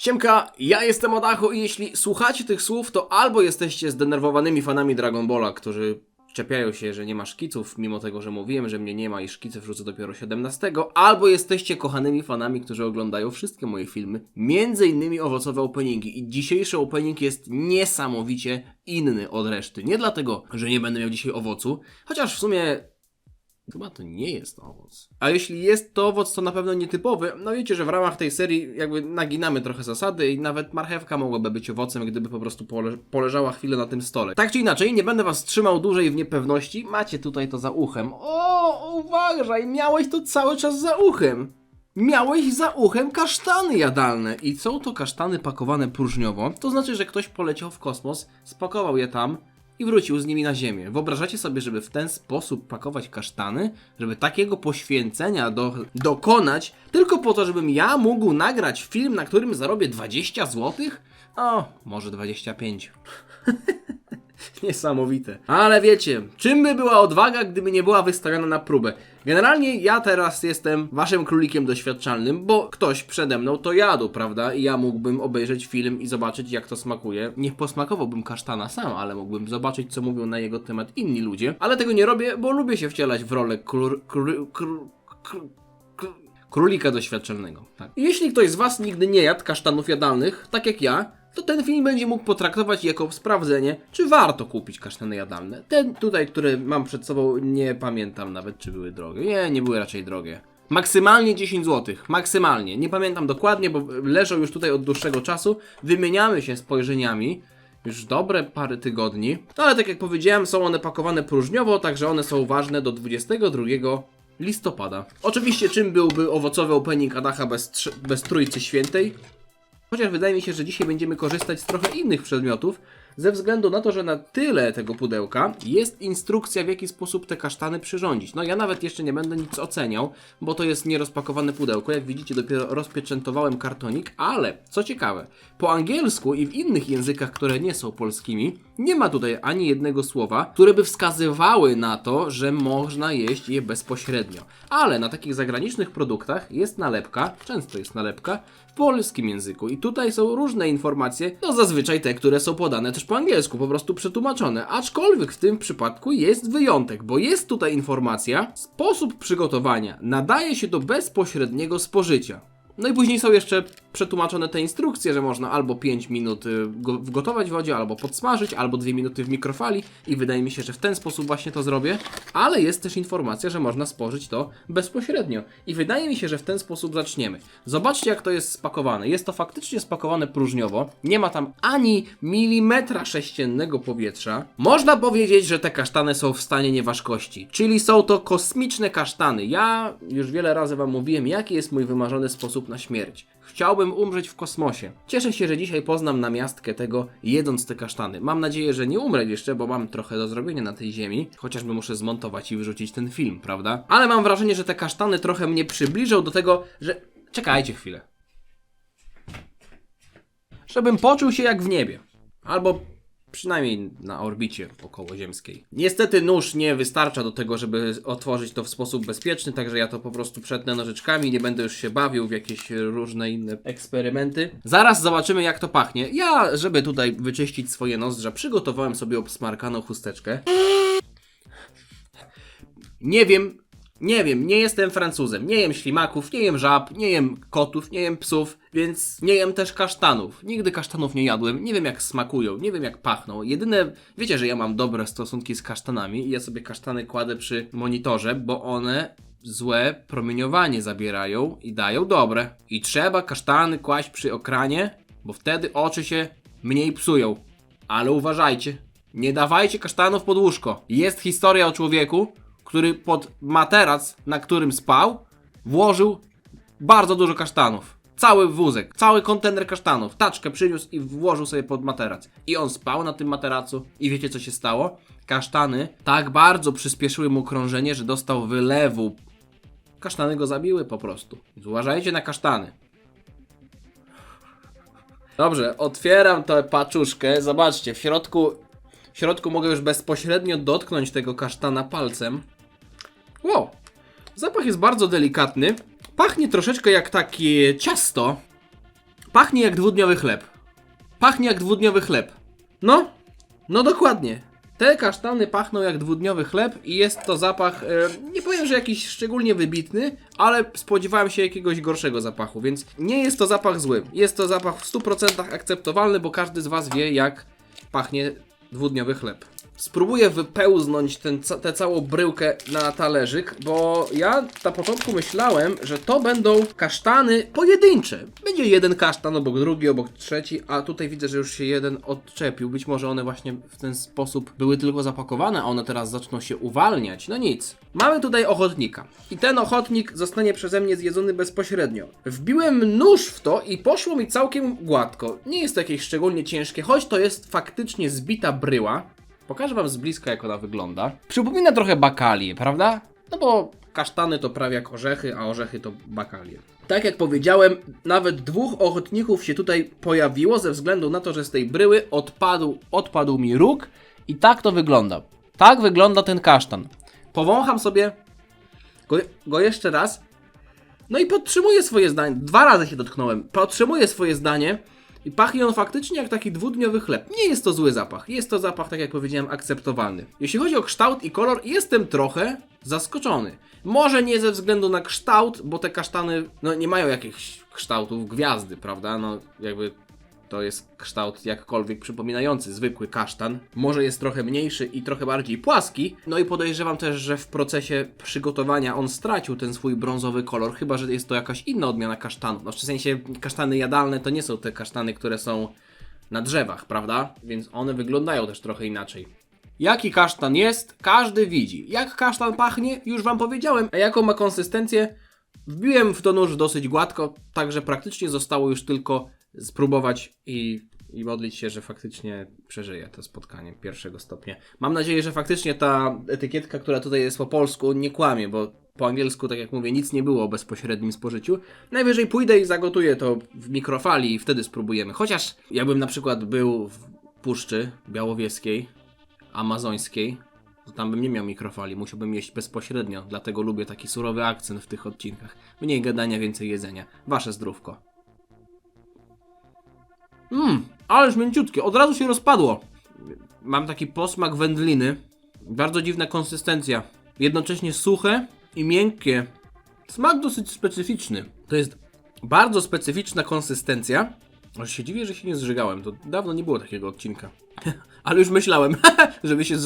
Siemka, ja jestem Odacho i jeśli słuchacie tych słów, to albo jesteście zdenerwowanymi fanami Dragon Balla, którzy czepiają się, że nie ma szkiców, mimo tego, że mówiłem, że mnie nie ma i szkice wrzucę dopiero 17, albo jesteście kochanymi fanami, którzy oglądają wszystkie moje filmy, między innymi owocowe openingi. I dzisiejszy opening jest niesamowicie inny od reszty. Nie dlatego, że nie będę miał dzisiaj owocu, chociaż w sumie Chyba to nie jest owoc. A jeśli jest to owoc, to na pewno nietypowy. No wiecie, że w ramach tej serii jakby naginamy trochę zasady i nawet marchewka mogłaby być owocem, gdyby po prostu pole poleżała chwilę na tym stole. Tak czy inaczej, nie będę was trzymał dłużej w niepewności. Macie tutaj to za uchem. O, uważaj, miałeś to cały czas za uchem. Miałeś za uchem kasztany jadalne i są to kasztany pakowane próżniowo. To znaczy, że ktoś poleciał w kosmos, spakował je tam i wrócił z nimi na ziemię. Wyobrażacie sobie, żeby w ten sposób pakować kasztany? Żeby takiego poświęcenia do, dokonać tylko po to, żebym ja mógł nagrać film, na którym zarobię 20 zł? O, może 25. Niesamowite. Ale wiecie, czym by była odwaga, gdyby nie była wystawiona na próbę? Generalnie ja teraz jestem waszym królikiem doświadczalnym, bo ktoś przede mną to jadł, prawda? I ja mógłbym obejrzeć film i zobaczyć, jak to smakuje. Nie posmakowałbym kasztana sam, ale mógłbym zobaczyć, co mówią na jego temat inni ludzie. Ale tego nie robię, bo lubię się wcielać w rolę król, król, król, król, król, królika doświadczalnego. Tak. Jeśli ktoś z was nigdy nie jadł kasztanów jadalnych, tak jak ja, to ten film będzie mógł potraktować jako sprawdzenie, czy warto kupić kasztany jadalne. Ten tutaj, który mam przed sobą, nie pamiętam nawet, czy były drogie. Nie, nie były raczej drogie. Maksymalnie 10 zł, maksymalnie. Nie pamiętam dokładnie, bo leżą już tutaj od dłuższego czasu. Wymieniamy się spojrzeniami już dobre parę tygodni. No ale tak jak powiedziałem, są one pakowane próżniowo, także one są ważne do 22 listopada. Oczywiście czym byłby owocowy opening Adacha bez, bez Trójcy Świętej? Chociaż wydaje mi się, że dzisiaj będziemy korzystać z trochę innych przedmiotów, ze względu na to, że na tyle tego pudełka jest instrukcja, w jaki sposób te kasztany przyrządzić. No ja nawet jeszcze nie będę nic oceniał, bo to jest nierozpakowane pudełko. Jak widzicie, dopiero rozpieczętowałem kartonik, ale co ciekawe, po angielsku i w innych językach, które nie są polskimi, nie ma tutaj ani jednego słowa, które by wskazywały na to, że można jeść je bezpośrednio. Ale na takich zagranicznych produktach jest nalepka, często jest nalepka, w polskim języku. I tutaj są różne informacje, no zazwyczaj te, które są podane też po angielsku, po prostu przetłumaczone. Aczkolwiek w tym przypadku jest wyjątek, bo jest tutaj informacja, sposób przygotowania nadaje się do bezpośredniego spożycia. No i później są jeszcze przetłumaczone te instrukcje, że można albo 5 minut y, go, w wodzie, albo podsmażyć, albo 2 minuty w mikrofali i wydaje mi się, że w ten sposób właśnie to zrobię, ale jest też informacja, że można spożyć to bezpośrednio i wydaje mi się, że w ten sposób zaczniemy. Zobaczcie jak to jest spakowane. Jest to faktycznie spakowane próżniowo, nie ma tam ani milimetra sześciennego powietrza. Można powiedzieć, że te kasztany są w stanie nieważkości, czyli są to kosmiczne kasztany. Ja już wiele razy Wam mówiłem, jaki jest mój wymarzony sposób na śmierć. Chciałbym umrzeć w kosmosie. Cieszę się, że dzisiaj poznam namiastkę tego, jedząc te kasztany. Mam nadzieję, że nie umrę jeszcze, bo mam trochę do zrobienia na tej ziemi. Chociażby muszę zmontować i wyrzucić ten film, prawda? Ale mam wrażenie, że te kasztany trochę mnie przybliżą do tego, że... Czekajcie chwilę. Żebym poczuł się jak w niebie. Albo przynajmniej na orbicie okołoziemskiej. Niestety nóż nie wystarcza do tego, żeby otworzyć to w sposób bezpieczny, także ja to po prostu przetnę nożyczkami, nie będę już się bawił w jakieś różne inne eksperymenty. Zaraz zobaczymy jak to pachnie. Ja, żeby tutaj wyczyścić swoje nozdrza, przygotowałem sobie obsmarkaną chusteczkę. Nie wiem, nie wiem, nie jestem Francuzem. Nie jem ślimaków, nie jem żab, nie jem kotów, nie jem psów, więc nie jem też kasztanów. Nigdy kasztanów nie jadłem, nie wiem jak smakują, nie wiem jak pachną. Jedyne, wiecie, że ja mam dobre stosunki z kasztanami i ja sobie kasztany kładę przy monitorze, bo one złe promieniowanie zabierają i dają dobre. I trzeba kasztany kłaść przy ekranie, bo wtedy oczy się mniej psują. Ale uważajcie, nie dawajcie kasztanów pod łóżko. Jest historia o człowieku, który pod materac, na którym spał, włożył bardzo dużo kasztanów. Cały wózek, cały kontener kasztanów, taczkę przyniósł i włożył sobie pod materac. I on spał na tym materacu i wiecie co się stało? Kasztany tak bardzo przyspieszyły mu krążenie, że dostał wylewu. Kasztany go zabiły po prostu. Więc uważajcie na kasztany. Dobrze, otwieram tę paczuszkę. Zobaczcie, w środku, w środku mogę już bezpośrednio dotknąć tego kasztana palcem. Wow, zapach jest bardzo delikatny. Pachnie troszeczkę jak takie ciasto. Pachnie jak dwudniowy chleb. Pachnie jak dwudniowy chleb. No, no dokładnie. Te kasztany pachną jak dwudniowy chleb i jest to zapach, e, nie powiem, że jakiś szczególnie wybitny, ale spodziewałem się jakiegoś gorszego zapachu, więc nie jest to zapach zły. Jest to zapach w 100% akceptowalny, bo każdy z Was wie, jak pachnie dwudniowy chleb. Spróbuję wypełznąć ten, tę całą bryłkę na talerzyk, bo ja na początku myślałem, że to będą kasztany pojedyncze. Będzie jeden kasztan obok drugi, obok trzeci, a tutaj widzę, że już się jeden odczepił. Być może one właśnie w ten sposób były tylko zapakowane, a one teraz zaczną się uwalniać. No nic. Mamy tutaj ochotnika. I ten ochotnik zostanie przeze mnie zjedzony bezpośrednio. Wbiłem nóż w to i poszło mi całkiem gładko. Nie jest to jakieś szczególnie ciężkie, choć to jest faktycznie zbita bryła. Pokażę wam z bliska, jak ona wygląda. Przypomina trochę bakalię, prawda? No bo kasztany to prawie jak orzechy, a orzechy to bakalie. Tak jak powiedziałem, nawet dwóch ochotników się tutaj pojawiło ze względu na to, że z tej bryły odpadł, odpadł mi róg i tak to wygląda. Tak wygląda ten kasztan. Powącham sobie go, go jeszcze raz. No i podtrzymuję swoje zdanie. Dwa razy się dotknąłem. Podtrzymuję swoje zdanie. I pachnie on faktycznie jak taki dwudniowy chleb. Nie jest to zły zapach. Jest to zapach, tak jak powiedziałem, akceptowalny. Jeśli chodzi o kształt i kolor, jestem trochę zaskoczony. Może nie ze względu na kształt, bo te kasztany no, nie mają jakichś kształtów gwiazdy, prawda? No jakby to jest kształt jakkolwiek przypominający zwykły kasztan. Może jest trochę mniejszy i trochę bardziej płaski. No i podejrzewam też, że w procesie przygotowania on stracił ten swój brązowy kolor, chyba że jest to jakaś inna odmiana kasztanu. No w sensie kasztany jadalne to nie są te kasztany, które są na drzewach, prawda? Więc one wyglądają też trochę inaczej. Jaki kasztan jest, każdy widzi. Jak kasztan pachnie, już wam powiedziałem. A jaką ma konsystencję, wbiłem w to nóż dosyć gładko, także praktycznie zostało już tylko spróbować i, i modlić się, że faktycznie przeżyję to spotkanie pierwszego stopnia. Mam nadzieję, że faktycznie ta etykietka, która tutaj jest po polsku, nie kłamie, bo po angielsku, tak jak mówię, nic nie było o bezpośrednim spożyciu. Najwyżej pójdę i zagotuję to w mikrofali i wtedy spróbujemy. Chociaż jakbym na przykład był w Puszczy Białowieskiej, Amazońskiej, to tam bym nie miał mikrofali, musiałbym jeść bezpośrednio, dlatego lubię taki surowy akcent w tych odcinkach. Mniej gadania, więcej jedzenia. Wasze zdrówko. Mmm, ależ mięciutkie, od razu się rozpadło. Mam taki posmak wędliny. Bardzo dziwna konsystencja. Jednocześnie suche i miękkie. Smak dosyć specyficzny. To jest bardzo specyficzna konsystencja. Aż się dziwię, że się nie zżygałem. To dawno nie było takiego odcinka. Ale już myślałem, żeby się.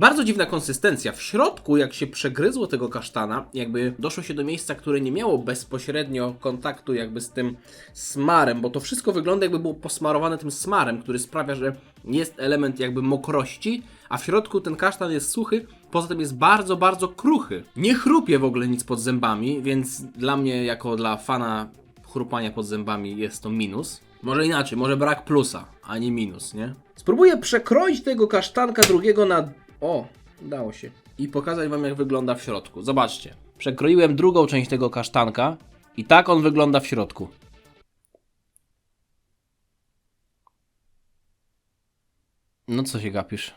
Bardzo dziwna konsystencja. W środku, jak się przegryzło tego kasztana, jakby doszło się do miejsca, które nie miało bezpośrednio kontaktu jakby z tym smarem, bo to wszystko wygląda jakby było posmarowane tym smarem, który sprawia, że jest element jakby mokrości, a w środku ten kasztan jest suchy, poza tym jest bardzo, bardzo kruchy. Nie chrupie w ogóle nic pod zębami, więc dla mnie, jako dla fana chrupania pod zębami, jest to minus. Może inaczej, może brak plusa, a nie minus, nie? Spróbuję przekroić tego kasztanka drugiego na o, udało się. I pokazać wam jak wygląda w środku. Zobaczcie. Przekroiłem drugą część tego kasztanka i tak on wygląda w środku. No co się gapisz?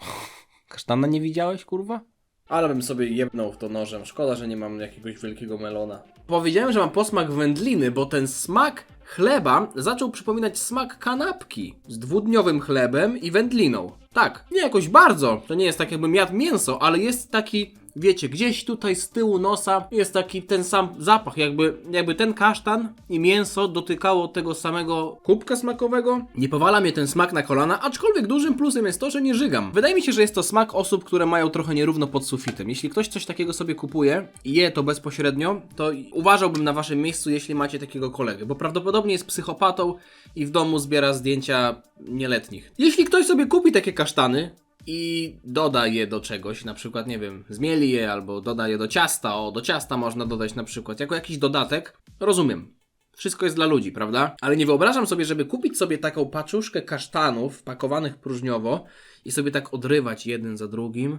Kasztana nie widziałeś, kurwa? Ale bym sobie jebnął w to nożem. Szkoda, że nie mam jakiegoś wielkiego melona. Powiedziałem, że mam posmak wędliny, bo ten smak chleba zaczął przypominać smak kanapki z dwudniowym chlebem i wędliną. Tak, nie jakoś bardzo. To nie jest tak, jakbym jadł mięso, ale jest taki, wiecie, gdzieś tutaj z tyłu nosa jest taki ten sam zapach, jakby, jakby ten kasztan i mięso dotykało tego samego kubka smakowego. Nie powala mnie ten smak na kolana, aczkolwiek dużym plusem jest to, że nie żygam. Wydaje mi się, że jest to smak osób, które mają trochę nierówno pod sufitem. Jeśli ktoś coś takiego sobie kupuje i je to bezpośrednio, to uważałbym na waszym miejscu, jeśli macie takiego kolegę, bo prawdopodobnie jest psychopatą i w domu zbiera zdjęcia nieletnich. Jeśli ktoś sobie kupi takie kasztany, i doda je do czegoś, na przykład, nie wiem, zmieli je albo doda je do ciasta, o, do ciasta można dodać na przykład, jako jakiś dodatek, rozumiem. Wszystko jest dla ludzi, prawda? Ale nie wyobrażam sobie, żeby kupić sobie taką paczuszkę kasztanów pakowanych próżniowo i sobie tak odrywać jeden za drugim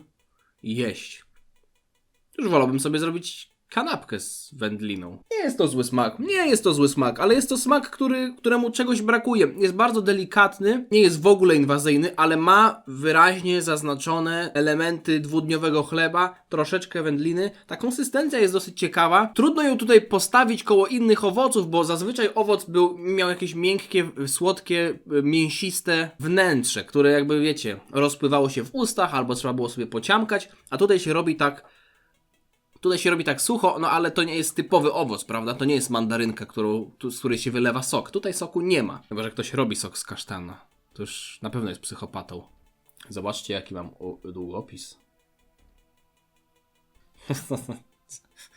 i jeść. Już wolałbym sobie zrobić kanapkę z wędliną. Nie jest to zły smak, nie jest to zły smak, ale jest to smak, który, któremu czegoś brakuje. Jest bardzo delikatny, nie jest w ogóle inwazyjny, ale ma wyraźnie zaznaczone elementy dwudniowego chleba, troszeczkę wędliny. Ta konsystencja jest dosyć ciekawa. Trudno ją tutaj postawić koło innych owoców, bo zazwyczaj owoc był, miał jakieś miękkie, słodkie, mięsiste wnętrze, które jakby wiecie, rozpływało się w ustach albo trzeba było sobie pociamkać, a tutaj się robi tak Tutaj się robi tak sucho, no ale to nie jest typowy owoc, prawda? To nie jest mandarynka, którą, tu- z której się wylewa sok. Tutaj soku nie ma. Chyba, że ktoś robi sok z kasztana. To już na pewno jest psychopatą. Zobaczcie, jaki mam długopis.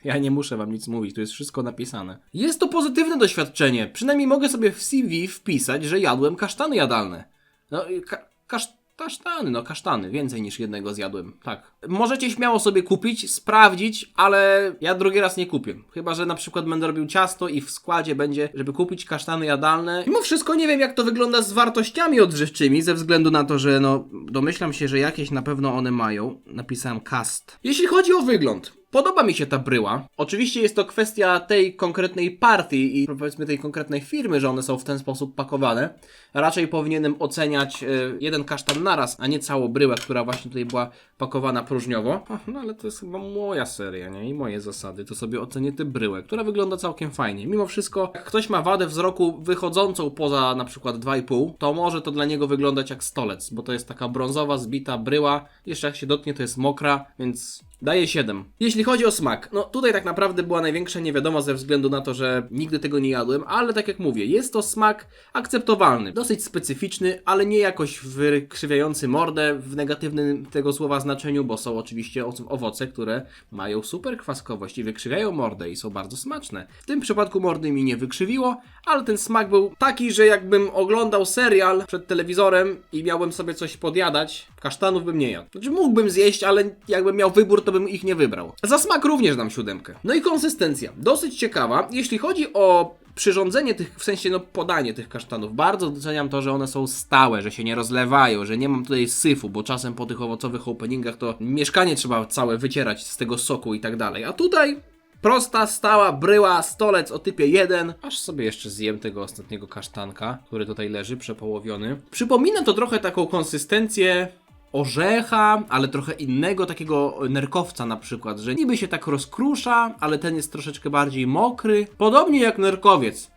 Ja nie muszę wam nic mówić, tu jest wszystko napisane. Jest to pozytywne doświadczenie. Przynajmniej mogę sobie w CV wpisać, że jadłem kasztany jadalne. No, ka kasz kasztany, no kasztany. Więcej niż jednego zjadłem, tak. Możecie śmiało sobie kupić, sprawdzić, ale ja drugi raz nie kupię. Chyba, że na przykład będę robił ciasto i w składzie będzie, żeby kupić kasztany jadalne. Mimo wszystko nie wiem, jak to wygląda z wartościami odżywczymi, ze względu na to, że no, domyślam się, że jakieś na pewno one mają. Napisałem cast. Jeśli chodzi o wygląd, Podoba mi się ta bryła. Oczywiście jest to kwestia tej konkretnej partii i powiedzmy tej konkretnej firmy, że one są w ten sposób pakowane. Raczej powinienem oceniać e, jeden kasztan naraz, a nie całą bryłę, która właśnie tutaj była pakowana próżniowo. No ale to jest chyba moja seria, nie? I moje zasady. To sobie ocenię tę bryłę, która wygląda całkiem fajnie. Mimo wszystko, jak ktoś ma wadę wzroku wychodzącą poza na przykład 2,5, to może to dla niego wyglądać jak stolec, bo to jest taka brązowa, zbita bryła. Jeszcze jak się dotknie, to jest mokra, więc Daję 7. Jeśli chodzi o smak, no tutaj tak naprawdę była największa niewiadoma ze względu na to, że nigdy tego nie jadłem, ale tak jak mówię, jest to smak akceptowalny, dosyć specyficzny, ale nie jakoś wykrzywiający mordę w negatywnym tego słowa znaczeniu, bo są oczywiście ow- owoce, które mają super kwaskowość i wykrzywiają mordę i są bardzo smaczne. W tym przypadku mordy mi nie wykrzywiło, ale ten smak był taki, że jakbym oglądał serial przed telewizorem i miałbym sobie coś podjadać, kasztanów bym nie jadł. Znaczy mógłbym zjeść, ale jakbym miał wybór, to bym ich nie wybrał. Za smak również dam siódemkę. No i konsystencja. Dosyć ciekawa. Jeśli chodzi o przyrządzenie tych, w sensie no podanie tych kasztanów, bardzo doceniam to, że one są stałe, że się nie rozlewają, że nie mam tutaj syfu, bo czasem po tych owocowych openingach to mieszkanie trzeba całe wycierać z tego soku i tak dalej. A tutaj Prosta, stała bryła, stolec o typie 1. Aż sobie jeszcze zjem tego ostatniego kasztanka, który tutaj leży, przepołowiony. Przypomina to trochę taką konsystencję orzecha, ale trochę innego takiego nerkowca na przykład, że niby się tak rozkrusza, ale ten jest troszeczkę bardziej mokry. Podobnie jak nerkowiec.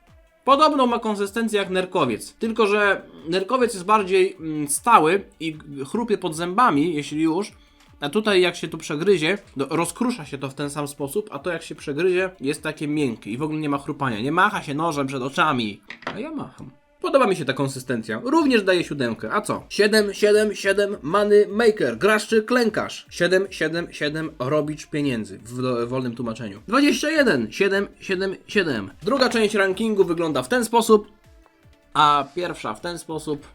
Podobną ma konsystencję jak nerkowiec, tylko że nerkowiec jest bardziej mm, stały i chrupie pod zębami, jeśli już, a tutaj jak się tu przegryzie, no, rozkrusza się to w ten sam sposób, a to jak się przegryzie jest takie miękkie i w ogóle nie ma chrupania. Nie macha się nożem przed oczami, a ja macham. Podoba mi się ta konsystencja. Również daję siódemkę. A co? 7, 7, 7 Money Maker. Grasz czy klękasz? 7, 7, 7 Robicz pieniędzy w do- wolnym tłumaczeniu. 21, 7, 7, 7. Druga część rankingu wygląda w ten sposób, a pierwsza w ten sposób.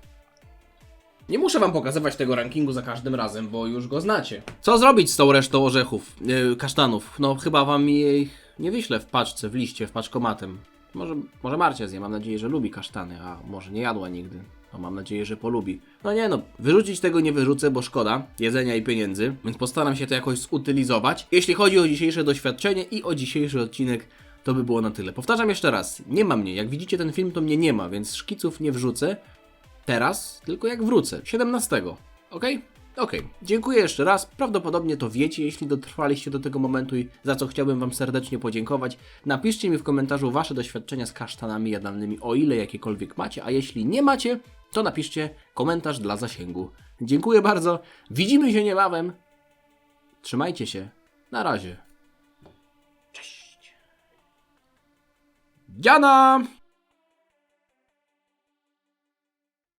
Nie muszę wam pokazywać tego rankingu za każdym razem, bo już go znacie. Co zrobić z tą resztą orzechów, yy, kasztanów? No chyba wam ich nie wyślę w paczce, w liście, w paczkomatem. Może, może Marcia zje, mam nadzieję, że lubi kasztany, a może nie jadła nigdy. No mam nadzieję, że polubi. No nie no, wyrzucić tego nie wyrzucę, bo szkoda jedzenia i pieniędzy, więc postaram się to jakoś zutylizować. Jeśli chodzi o dzisiejsze doświadczenie i o dzisiejszy odcinek, to by było na tyle. Powtarzam jeszcze raz, nie ma mnie. Jak widzicie ten film, to mnie nie ma, więc szkiców nie wrzucę teraz, tylko jak wrócę, 17. Ok? Okej, dziękuję jeszcze raz. Prawdopodobnie to wiecie, jeśli dotrwaliście do tego momentu i za co chciałbym Wam serdecznie podziękować. Napiszcie mi w komentarzu Wasze doświadczenia z kasztanami jadalnymi, o ile jakiekolwiek macie, a jeśli nie macie, to napiszcie komentarz dla zasięgu. Dziękuję bardzo, widzimy się niebawem. Trzymajcie się, na razie. Cześć. Dziana!